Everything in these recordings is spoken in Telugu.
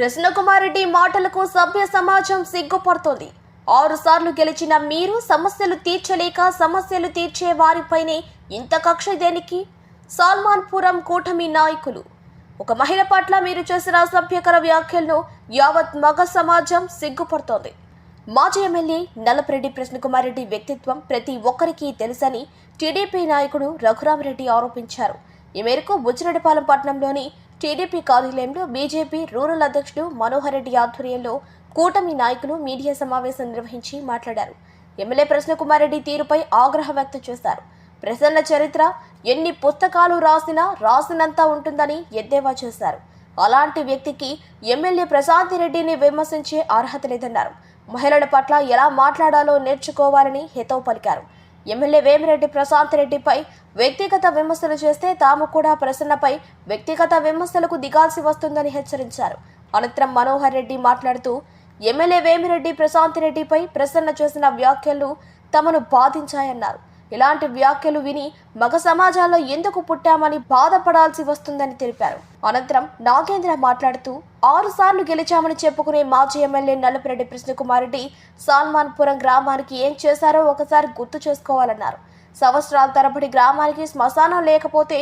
కృష్ణకుమారెడ్డి మాటలకు సభ్య సమాజం సిగ్గుపడుతోంది. ఆరు సార్లు గెలిచిన మీరు సమస్యలు తీర్చలేక సమస్యలు తీర్చే వారిపైనే ఇంత కక్ష దేనికి? సాల్మాన్పురం కూటమి నాయకులు. ఒక మహిళ పట్ల మీరు చేసిన అసభ్యకర వ్యాఖ్యలను యావత్ మగ సమాజం సిగ్గుపడుతోంది. మాజీ ఎమ్మెల్యే నలపరెడ్డి కృష్ణకుమార్ రెడ్డి వ్యక్తిత్వం ప్రతి ఒక్కరికి తెలుసని టీడీపీ నాయకుడు రఘురామరెడ్డి ఆరోపించారు. ఈ మేరకు బుచ్చిరెడ్డిపాలెం పట్టణంలోని టీడీపీ కార్యాలయంలో బీజేపీ రూరల్ అధ్యక్షుడు మనోహర్ రెడ్డి ఆధ్వర్యంలో కూటమి నాయకులు మీడియా సమావేశం నిర్వహించి మాట్లాడారు. ఎమ్మెల్యే ప్రశ్నకుమార్ రెడ్డి తీరుపై ఆగ్రహం వ్యక్తం చేశారు. ప్రసన్న చరిత్ర ఎన్ని పుస్తకాలు రాసినా రాసినంత ఉంటుందని ఎద్దేవా చేశారు. అలాంటి వ్యక్తికి ఎమ్మెల్యే ప్రశాంతి రెడ్డిని విమర్శించే అర్హత లేదన్నారు. మహిళల పట్ల ఎలా మాట్లాడాలో నేర్చుకోవాలని హితవు పలికారు. ఎమ్మెల్యే వేమిరెడ్డి ప్రశాంత్ రెడ్డిపై వ్యక్తిగత విమర్శలు చేస్తే తాము కూడా ప్రసన్నపై వ్యక్తిగత విమర్శలకు దిగాల్సి వస్తుందని హెచ్చరించారు. అనంతరం మనోహర్ రెడ్డి మాట్లాడుతూ ఎమ్మెల్యే వేమిరెడ్డి ప్రశాంత్ రెడ్డిపై ప్రసన్న చేసిన వ్యాఖ్యలు తమను బాధించాయన్నారు. ఇలాంటి వ్యాఖ్యలు విని మగ సమాజాల్లో ఎందుకు పుట్టామని బాధపడాల్సి వస్తుందని తెలిపారు. అనంతరం నాగేంద్ర మాట్లాడుతూ ఆరు సార్లు గెలిచామని చెప్పుకునే మాజీ ఎమ్మెల్యే నల్లపిరెడ్డి కృష్ణకుమారెడ్డి సాల్మాన్పురం గ్రామానికి ఏం చేశారో ఒకసారి గుర్తు చేసుకోవాలన్నారు. సంవత్సరాల తరబడి గ్రామానికి శ్మశానం లేకపోతే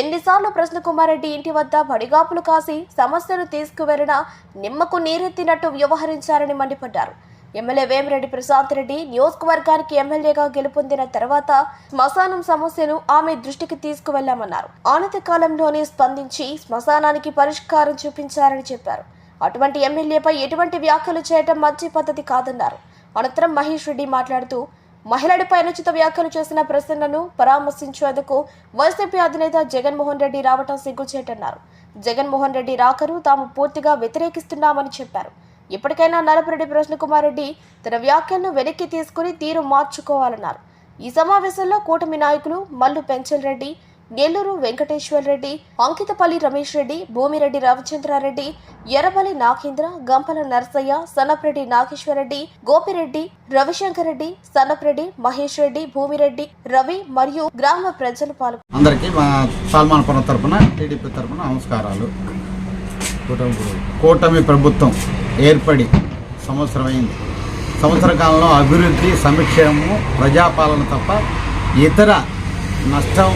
ఎన్నిసార్లు ప్రశ్నకుమారెడ్డి ఇంటి వద్ద బడిగాపులు కాసి సమస్యలు తీసుకువెళ్ళినా నిమ్మకు నీరెత్తినట్టు వ్యవహరించారని మండిపడ్డారు. ఎమ్మెల్యే వేమిరెడ్డి ప్రశాంత్ రెడ్డి నియోజకవర్గానికి ఎమ్మెల్యేగా గెలుపొందిన తర్వాత శ్మశానం సమస్యను ఆమె దృష్టికి తీసుకువెళ్ళామన్నారు ఆనతి కాలంలోనే స్పందించి శ్మశానానికి పరిష్కారం చూపించారని చెప్పారు. అటువంటి ఎమ్మెల్యేపై ఎటువంటి వ్యాఖ్యలు చేయటం మంచి పద్ధతి కాదన్నారు. అనంతరం మహేష్ రెడ్డి మాట్లాడుతూ మహిళడిపై అనుచిత వ్యాఖ్యలు చేసిన ప్రసన్నను పరామర్శించేందుకు వైసీపీ అధినేత జగన్మోహన్ రెడ్డి రావటం సిగ్గుచేటన్నారు. జగన్మోహన్ రెడ్డి రాకను తాము పూర్తిగా వ్యతిరేకిస్తున్నామని చెప్పారు. ఇప్పటికైనా నలపరెడ్డి కృష్ణకుమార్ రెడ్డి తన వ్యాఖ్యలను వెనక్కి తీసుకుని తీరు మార్చుకోవాలన్నారు. ఈ సమావేశంలో కూటమి నాయకులు మల్లు పెంచల్ రెడ్డి నెల్లూరు వెంకటేశ్వర్ రెడ్డి అంకితపల్లి రమేష్ రెడ్డి భూమిరెడ్డి రవిచంద్రారెడ్డి ఎర్రబలి నాగేంద్ర గంపల నరసయ్య సన్నప్రెడ్డి నాగేశ్వరరెడ్డి గోపిరెడ్డి రవిశంకర్ రెడ్డి సన్నప్రెడ్డి మహేష్ రెడ్డి భూమిరెడ్డి రవి మరియు గ్రామ ప్రజలు పాల్గొన్నారు అందరికీ మా సల్మాన్పురం తరఫున టీడీపీ తరఫున నమస్కారాలు. కూటమి ప్రభుత్వం ఏర్పడి సంవత్సరమైంది. సంవత్సర కాలంలో అభివృద్ధి సంక్షేమము ప్రజాపాలన తప్ప ఇతర నష్టం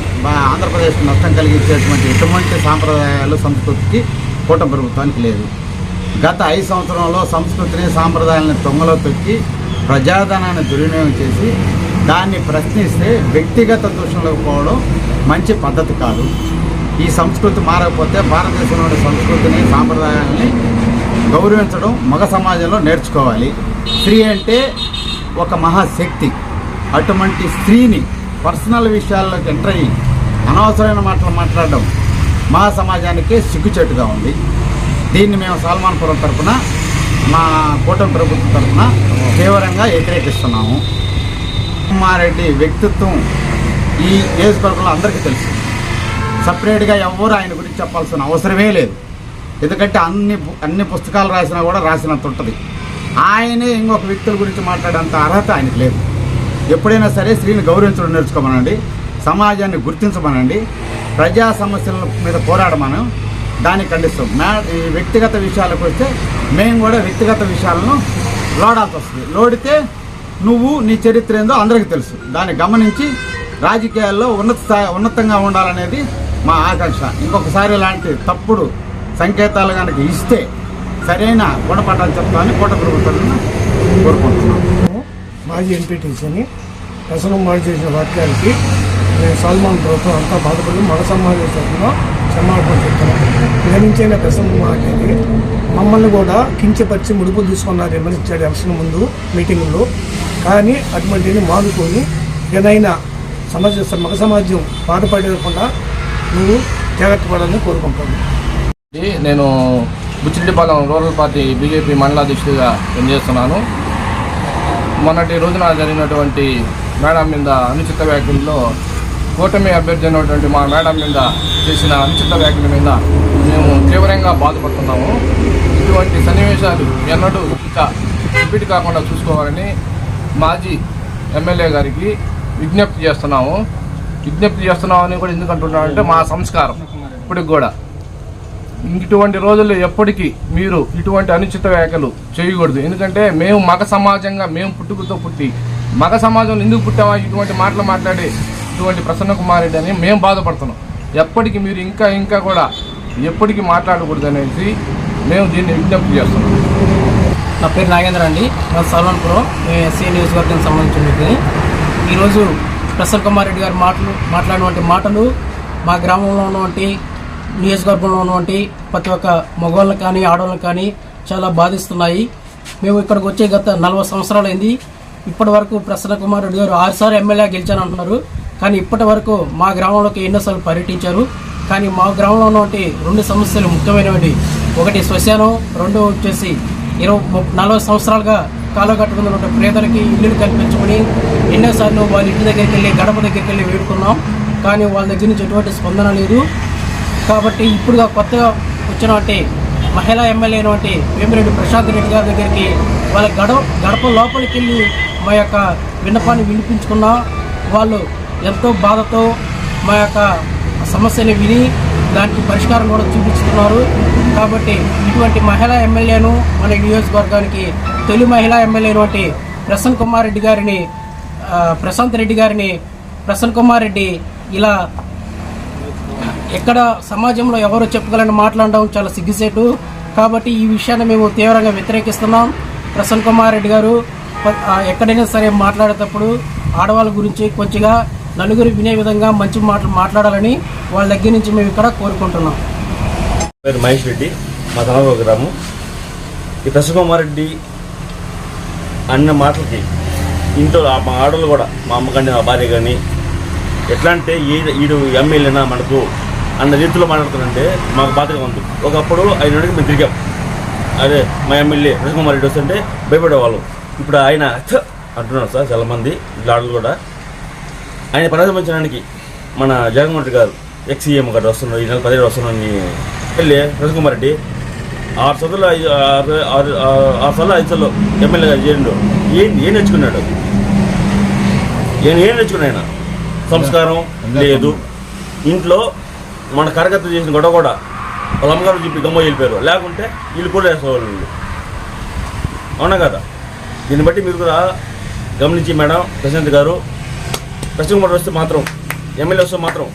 ఆంధ్రప్రదేశ్ నష్టం కలిగించేటువంటి ఎటువంటి సాంప్రదాయాలు సంస్కృతికి కూట ప్రభుత్వానికి లేదు. గత ఐదు సంవత్సరంలో సంస్కృతిని సాంప్రదాయాలను తొంగలో తొక్కి ప్రజాధనాన్ని దుర్వినియోగం చేసి దాన్ని ప్రశ్నిస్తే వ్యక్తిగత దూషణలకు పోవడం మంచి పద్ధతి కాదు. ఈ సంస్కృతి మారకపోతే భారతదేశంలోని సంస్కృతిని సాంప్రదాయాల్ని గౌరవించడం మగ సమాజంలో నేర్చుకోవాలి. స్త్రీ అంటే ఒక మహాశక్తి. అటువంటి స్త్రీని పర్సనల్ విషయాల్లోకి ఎంటర్ అయ్యి అనవసరమైన మాటలు మాట్లాడడం మా సమాజానికే సిగ్గుచేటుగా ఉంది. దీన్ని మేము సల్మాన్పురం తరఫున మా కూటమి ప్రభుత్వం తరఫున తీవ్రంగా వ్యతిరేకిస్తున్నాము కుమారెడ్డి వ్యక్తిత్వం ఈ నియోజకవర్గంలో అందరికీ తెలుసు. సపరేట్గా ఎవరు ఆయన గురించి చెప్పాల్సిన అవసరమే లేదు. ఎందుకంటే అన్ని అన్ని పుస్తకాలు రాసినా కూడా రాసినంత ఉంటుంది. ఆయనే ఇంకొక వ్యక్తుల గురించి మాట్లాడేంత అర్హత ఆయనకు లేదు. ఎప్పుడైనా సరే స్త్రీని గౌరవించడం నేర్చుకోమనండి సమాజాన్ని గుర్తించమనండి ప్రజా సమస్యల మీద పోరాడమను దాన్ని ఖండిస్తాం. మ్యా ఈ వ్యక్తిగత విషయాలకు వస్తే మేము కూడా వ్యక్తిగత విషయాలను లోడాల్సి వస్తుంది. లోడితే నువ్వు నీ చరిత్ర ఏందో అందరికీ తెలుసు. దాన్ని గమనించి రాజకీయాల్లో ఉన్నత స్థాయి ఉన్నతంగా ఉండాలనేది మా ఆకాంక్ష. ఇంకొకసారి ఇలాంటి తప్పుడు సంకేతాలు కనుక ఇస్తే సరైన గుణపట్టాలు చెప్తామని కోట ప్రభుత్వాలను కోరుకుంటున్నాం. మాజీ ఎంపీటీసీని ప్రసన్నం మాడి చేసిన వాక్యాలకి నేను సల్మాన్ ప్రభుత్వం అంతా బాధపడి మగ సమాజం తరఫున క్షమాపణ చెప్తున్నాం ఇక ప్రసంగం మాట్లాడి మమ్మల్ని కూడా కించపరిచి ముడుపులు తీసుకున్నారు విమర్శించాడు ఎలక్షన్ ముందు మీటింగ్లో కానీ అటువంటిని మానుకొని ఏదైనా సమాజ మగ సమాజం బాధపడకుండా నువ్వు జాగ్రత్త పడాలని కోరుకుంటాను నేను బుచ్చిరెడ్డిపాలెం రూరల్ పార్టీ బీజేపీ మండలాధ్యక్షుడిగా పనిచేస్తున్నాను. మొన్నటి రోజున జరిగినటువంటి మేడం మీద అనుచిత వ్యాఖ్యల్లో కూటమి అభ్యర్థి అయినటువంటి మా మేడం మీద చేసిన అనుచిత వ్యాఖ్యల మీద మేము తీవ్రంగా బాధపడుతున్నాము. ఇటువంటి సన్నివేశాలు ఎన్నడూ ఇంకా రిపీట్ కాకుండా చూసుకోవాలని మాజీ ఎమ్మెల్యే గారికి విజ్ఞప్తి చేస్తున్నాము. విజ్ఞప్తి చేస్తున్నామని కూడా ఎందుకంటున్నామంటే మా సంస్కారం. ఇప్పటికి కూడా. ఇటువంటి రోజుల్లో ఎప్పటికీ మీరు ఇటువంటి అనుచిత వ్యాఖ్యలు చేయకూడదు. ఎందుకంటే మేము మగ సమాజంగా మేము పుట్టుకతో పుట్టి మగ సమాజంలో ఎందుకు పుట్టామా ఇటువంటి మాటలు మాట్లాడి ఇటువంటి ప్రసన్న కుమార్ రెడ్డి అని మేము బాధపడుతున్నాం. ఎప్పటికీ మీరు ఇంకా ఇంకా కూడా ఎప్పటికీ మాట్లాడకూడదు అనేసి మేము దీన్ని విజ్ఞప్తి చేస్తున్నాం. నా పేరు నాగేంద్ర అండి. నా సర్వన్పురం నేను ఎస్సీ నియోజకవర్గానికి సంబంధించిన వ్యక్తిని. ఈరోజు ప్రసన్న కుమార్ రెడ్డి గారు మాటలు మాట్లాడినటువంటి మాటలు మా గ్రామంలో ఉన్నటువంటి నియోజకవర్గంలో ఉన్నటువంటి ప్రతి ఒక్క మగవాళ్ళని కానీ ఆడవాళ్ళని కానీ చాలా బాధిస్తున్నాయి. మేము ఇక్కడికి వచ్చే గత నలభై సంవత్సరాలైంది ఇప్పటి వరకు ప్రసన్న కుమార్ రెడ్డి గారు ఆరుసార్లు ఎమ్మెల్యే గెలిచాను అంటున్నారు. కానీ ఇప్పటి వరకు మా గ్రామంలోకి ఎన్నోసార్లు పర్యటించారు. కానీ మా గ్రామంలో ఉన్నటువంటి రెండు సమస్యలు ముఖ్యమైనవి. ఒకటి శ్మశానం రెండో వచ్చేసి ఇరవై నలభై సంవత్సరాలుగా కాలో కట్టుకున్న పేదలకి ఇల్లులు కల్పించమని ఎన్నోసార్లు వాళ్ళ ఇంటి దగ్గరికి వెళ్ళి గడప దగ్గరికి వెళ్ళి వేడుకున్నాం. కానీ వాళ్ళ దగ్గర నుంచి ఎటువంటి స్పందన లేదు. కాబట్టి ఇప్పుడుగా కొత్తగా వచ్చినటువంటి మహిళా ఎమ్మెల్యే అయినటువంటి వేమిరెడ్డి ప్రశాంత్ రెడ్డి గారి దగ్గరికి వాళ్ళ గడప గడప లోపలికి వెళ్ళి మా యొక్క విన్నపాన్ని వినిపించుకున్నా వాళ్ళు ఎంతో బాధతో మా యొక్క సమస్యని విని దానికి పరిష్కారం కూడా చూపిస్తున్నారు. కాబట్టి ఇటువంటి మహిళా ఎమ్మెల్యేను మన నియోజకవర్గానికి తొలి మహిళా ఎమ్మెల్యే అయినటువంటి ప్రసన్న కుమార్ రెడ్డి గారిని ప్రశాంత్ రెడ్డి గారిని ప్రసన్న కుమార్ రెడ్డి ఇలా ఎక్కడ సమాజంలో ఎవరు చెప్పగలని మాట్లాడడం చాలా సిగ్గుసేటు కాబట్టి ఈ విషయాన్ని మేము తీవ్రంగా వ్యతిరేకిస్తున్నాం. ప్రసన్న కుమార్ రెడ్డి గారు ఎక్కడైనా సరే మాట్లాడేటప్పుడు ఆడవాళ్ళ గురించి కొంచెంగా నలుగురు వినే విధంగా మంచి మాటలు మాట్లాడాలని వాళ్ళ దగ్గర నుంచి మేము ఇక్కడ కోరుకుంటున్నాం. పేరు మహేష్ రెడ్డి మా తనవ గ్రామం. ఈ ప్రసకుమార్ రెడ్డి అన్న మాటలకి ఇంట్లో మా ఆడవాళ్ళు కూడా మా అమ్మ కానీ మా భార్య కానీ ఎట్లా అంటే ఈడు ఎమ్మెల్యేనా మనకు అన్న రీతిలో మాట్లాడుతుందంటే మాకు బాధగా ఉంది. ఒకప్పుడు ఆయన అడిగి మేము తిరిగాం. అదే మా ఎమ్మెల్యే ప్రసకుమార్ రెడ్డి వస్తుంటే భయపడేవాళ్ళం. ఇప్పుడు ఆయన అంటున్నారు సార్ చాలామంది ఆడలు కూడా. ఆయన పరిగమించడానికి మన జగన్మోహన్ రెడ్డి గారు ఎక్స్ సీఎం గారు వస్తున్నారు ఈ నెల పదిహేడు వస్తున్నారని వెళ్ళి రవికుమార్ రెడ్డి. ఆరు సదులు ఐదు ఆరు ఆరు ఆరు- సార్లు ఐదు సార్లు ఎమ్మెల్యేగా చేరిండు. ఏం ఏం నేర్చుకున్నాడు? ఏం ఏం నేర్చుకున్నాడు ఆయన? సంస్కారం లేదు. ఇంట్లో మన కరగత్త చేసిన గొడవ కూడా వాళ్ళ అమ్మగారు చెప్పి గమ్మ వెళ్ళిపోయారు. లేకుంటే వీళ్ళు కూడా వేసేవాళ్ళు అవునా కదా? దీన్ని బట్టి మీరు కూడా గమనించి మేడం ప్రశాంత్ గారు పశ్చిమ కుమార్ వస్తే మాత్రం ఎమ్మెల్యే వస్తే మాత్రం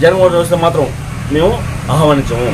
జగన్మోహన్ వస్తే మాత్రం మేము ఆహ్వానించము.